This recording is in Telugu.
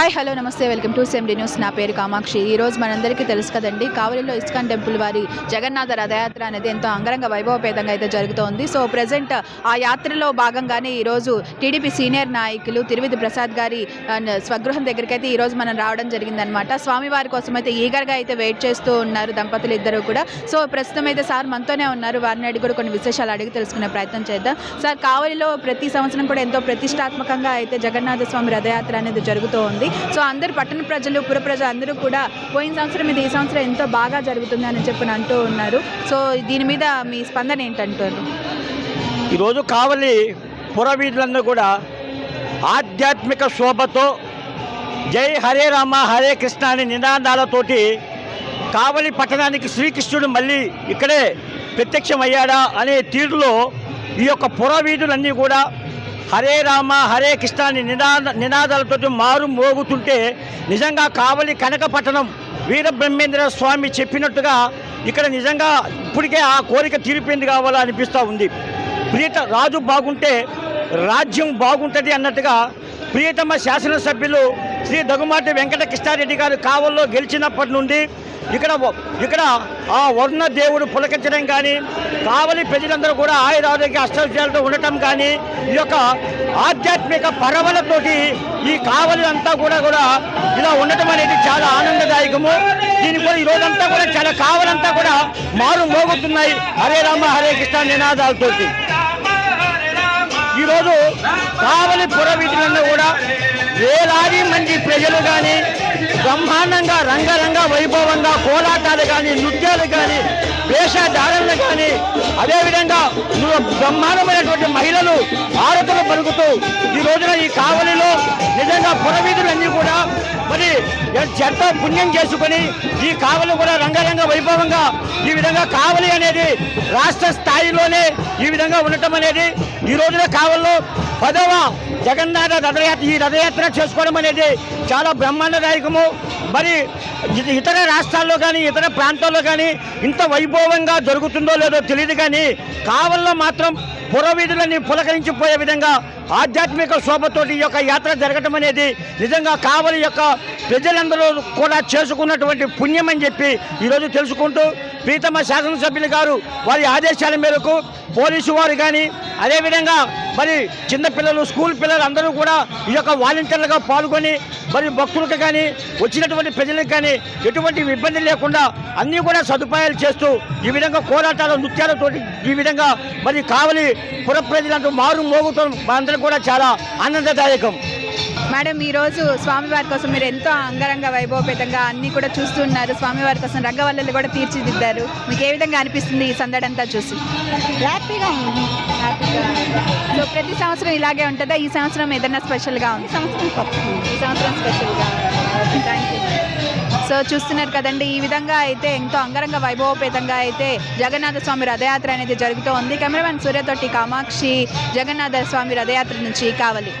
హాయ్ హలో నమస్తే వెల్కమ్ టు సెమ్డి న్యూస్. నా పేరు కామాక్షి. ఈ రోజు మనందరికీ తెలుసు కదండి కావలిలో ఇస్కాన్ టెంపుల్ వారి జగన్నాథ రథయాత్ర అనేది ఎంతో అంగరంగ వైభవపేతంగా అయితే జరుగుతోంది. సో ప్రజెంట్ ఆ యాత్రలో భాగంగానే ఈరోజు టీడీపీ సీనియర్ నాయకులు తిరువిధి ప్రసాద్ గారి స్వగృహం దగ్గరికి అయితే ఈరోజు మనం రావడం జరిగిందనమాట స్వామివారి కోసం అయితే ఈగర్గా అయితే వెయిట్ చేస్తూ ఉన్నారు దంపతులు ఇద్దరు కూడా. సో ప్రస్తుతం అయితే సార్ మనతోనే ఉన్నారు. వారిని అడిగి కూడా కొన్ని విశేషాలు అడిగి తెలుసుకునే ప్రయత్నం చేద్దాం. సార్ కావలిలో ప్రతి సంవత్సరం కూడా ఎంతో ప్రతిష్టాత్మకంగా అయితే జగన్నాథ స్వామి రథయాత్ర అనేది జరుగుతూ ఉంది సో అందరు పట్టణ ప్రజలు పుర ప్రజలు అందరూ కూడా పోయిన సంవత్సరం ఇది ఈ సంవత్సరం ఎంతో బాగా జరుగుతుంది అని చెప్పి అంటూ ఉన్నారు. సో దీని మీద మీ స్పందన ఏంటంటారు? ఈరోజు కావలి పురవీధులందరూ కూడా ఆధ్యాత్మిక శోభతో జై హరే రామ హరే కృష్ణ అనే నినాదాలతోటి కావలి పట్టణానికి శ్రీకృష్ణుడు మళ్ళీ ఇక్కడే ప్రత్యక్షమయ్యాడా అనే తీరులో ఈ యొక్క పురవీధులన్నీ కూడా హరే రామ హరే కృష్ణ అని నినాద నినాదాలతో మారు మోగుతుంటే నిజంగా కావలి కనక పట్టణం వీరబ్రహ్మేంద్ర స్వామి చెప్పినట్టుగా ఇక్కడ నిజంగా ఇప్పటికే ఆ కోరిక తీరిపోయింది కావాలా అనిపిస్తూ ఉంది. ప్రియత రాజు బాగుంటే రాజ్యం బాగుంటుంది అన్నట్టుగా ప్రియతమ శాసనసభ్యులు శ్రీ దగుమాటి వెంకట కృష్ణారెడ్డి గారు కావల్లో గెలిచినప్పటి నుండి ఇక్కడ ఇక్కడ ఆ వర్ణ దేవుడు పులకించడం కానీ కావలి ప్రజలందరూ కూడా ఆయుధ ఆరోగ్య అష్టవిషయాలతో ఉండటం కానీ ఈ యొక్క ఆధ్యాత్మిక పరవలతోటి ఈ కావలి అంతా కూడా కూడా ఇలా ఉండటం అనేది చాలా ఆనందదాయకము. దీని కూడా ఈ రోజంతా కూడా చాలా కావలంతా కూడా మారు మోగుతున్నాయి. హరే రామ హరే కృష్ణ నినాదాలతోటి. ఈరోజు కావలి పురవీధులన్నీ కూడా వేలాది మంది ప్రజలు కానీ బ్రహ్మాండంగా రంగరంగ వైభవంగా కోలాటాలు కానీ నృత్యాలు కానీ వేషధారణ కానీ అదేవిధంగా ను- బ్రహ్మాండమైనటువంటి మహిళలు ఆరతులు పలుకుతూ ఈ రోజున ఈ కావలిలో నిజంగా పురవీధులన్నీ కూడా మరి చెత్త పుణ్యం చేసుకొని ఈ కావలి కూడా రంగరంగ వైభవంగా ఈ విధంగా కావలి అనేది రాష్ట్ర స్థాయిలోనే ఈ విధంగా ఉండటం అనేది ఈ రోజున కావల్లో పదవ జగన్నాథ రథయాత్ర ఈ రథయాత్ర చేసుకోవడం అనేది చాలా బ్రహ్మాండదాయకము. మరి ఇతర రాష్ట్రాల్లో కానీ ఇతర ప్రాంతాల్లో కానీ ఇంత వైభవంగా జరుగుతుందో లేదో తెలియదు కానీ కావల్లో మాత్రం పురవీధులని పులకరించిపోయే విధంగా ఆధ్యాత్మిక శోభతోటి ఈ యొక్క యాత్ర జరగటం అనేది నిజంగా కావలి యొక్క ప్రజలందరూ కూడా చేసుకున్నటువంటి పుణ్యం అని చెప్పి ఈరోజు తెలుసుకుంటూ ప్రీతమ శాసనసభ్యులు గారు వారి ఆదేశాల మేరకు పోలీసు వారు కానీ అదేవిధంగా మరి చిన్నపిల్లలు స్కూల్ పిల్లలు అందరూ కూడా ఈ యొక్క వాలంటీర్లుగా పాల్గొని మరి భక్తులకు కానీ వచ్చినటువంటి ప్రజలకు కానీ ఎటువంటి ఇబ్బంది లేకుండా అన్నీ కూడా సదుపాయాలు చేస్తూ ఈ విధంగా కోలాటాలు నృత్యాలతో ఈ విధంగా మరి కావలి పుర ప్రజలంటూ మారు మోగుతూ మనందరూ కూడా చాలా ఆనందదాయకం. మేడం ఈరోజు స్వామివారి కోసం మీరు ఎంతో అంగరంగ వైభవపేతంగా అన్నీ కూడా చూస్తున్నారు. స్వామివారి కోసం రంగవల్లులు కూడా తీర్చిదిద్దారు. మీకు ఏ విధంగా అనిపిస్తుంది ఈ సందడంతా చూసి? హ్యాపీగా ఉంది. హ్యాపీగా సో ప్రతి సంవత్సరం ఇలాగే ఉంటుందా? ఈ సంవత్సరం ఏదైనా స్పెషల్గా ఉంది? సంవత్సరం ఈ సంవత్సరం స్పెషల్గా థ్యాంక్ యూ. సో చూస్తున్నారు కదండి ఈ విధంగా అయితే ఎంతో అంగరంగ వైభవపేతంగా అయితే జగన్నాథ స్వామి రథయాత్ర అనేది జరుగుతూ ఉంది కెమెరామెన్ సూర్యతోటి కామాక్షి జగన్నాథ స్వామి రథయాత్ర నుంచి కావాలి.